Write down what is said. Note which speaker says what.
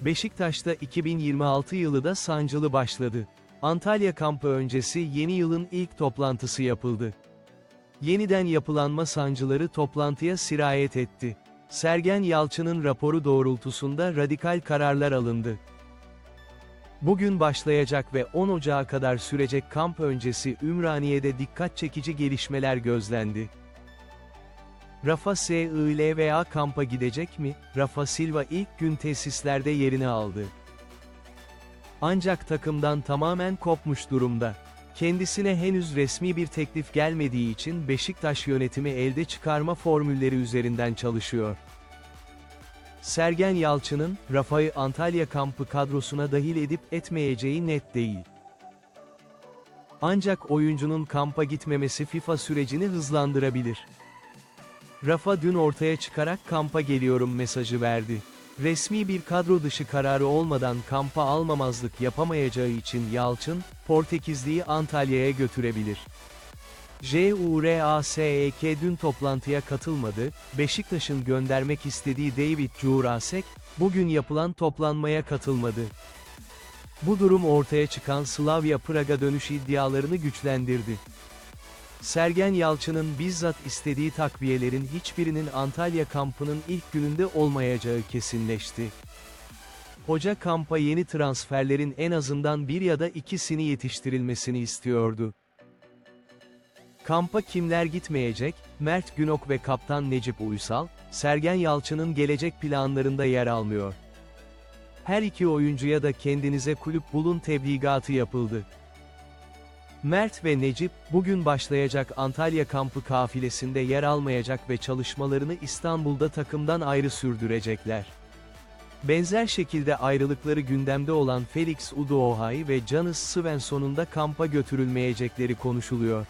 Speaker 1: Beşiktaş'ta 2026 yılı da sancılı başladı. Antalya kampı öncesi yeni yılın ilk toplantısı yapıldı. Yeniden yapılanma sancıları toplantıya sirayet etti. Sergen Yalçın'ın raporu doğrultusunda radikal kararlar alındı. Bugün başlayacak ve 10 Ocağı kadar sürecek kamp öncesi Ümraniye'de dikkat çekici gelişmeler gözlendi. Rafa SILVA kampa gidecek mi? Rafa Silva ilk gün tesislerde yerini aldı. Ancak takımdan tamamen kopmuş durumda. Kendisine henüz resmi bir teklif gelmediği için Beşiktaş yönetimi elde çıkarma formülleri üzerinden çalışıyor. Sergen Yalçın'ın, Rafa'yı Antalya kampı kadrosuna dahil edip etmeyeceği net değil. Ancak oyuncunun kampa gitmemesi FIFA sürecini hızlandırabilir. Rafa dün ortaya çıkarak kampa geliyorum mesajı verdi. Resmi bir kadro dışı kararı olmadan kampa almamazlık yapamayacağı için Yalçın, Portekizli'yi Antalya'ya götürebilir. JURASEK dün toplantıya katılmadı, Beşiktaş'ın göndermek istediği David Jurasek, bugün yapılan toplanmaya katılmadı. Bu durum ortaya çıkan Slavia Praga dönüş iddialarını güçlendirdi. Sergen Yalçın'ın bizzat istediği takviyelerin hiçbirinin Antalya kampının ilk gününde olmayacağı kesinleşti. Hoca kampa yeni transferlerin en azından bir ya da ikisini yetiştirilmesini istiyordu. Kampa kimler gitmeyecek? Mert Günok ve kaptan Necip Uysal, Sergen Yalçın'ın gelecek planlarında yer almıyor. Her iki oyuncuya da kendinize kulüp bulun tebligatı yapıldı. Mert ve Necip, bugün başlayacak Antalya kampı kafilesinde yer almayacak ve çalışmalarını İstanbul'da takımdan ayrı sürdürecekler. Benzer şekilde ayrılıkları gündemde olan Felix Udohai ve Janis Svensson'un da kampa götürülmeyecekleri konuşuluyor.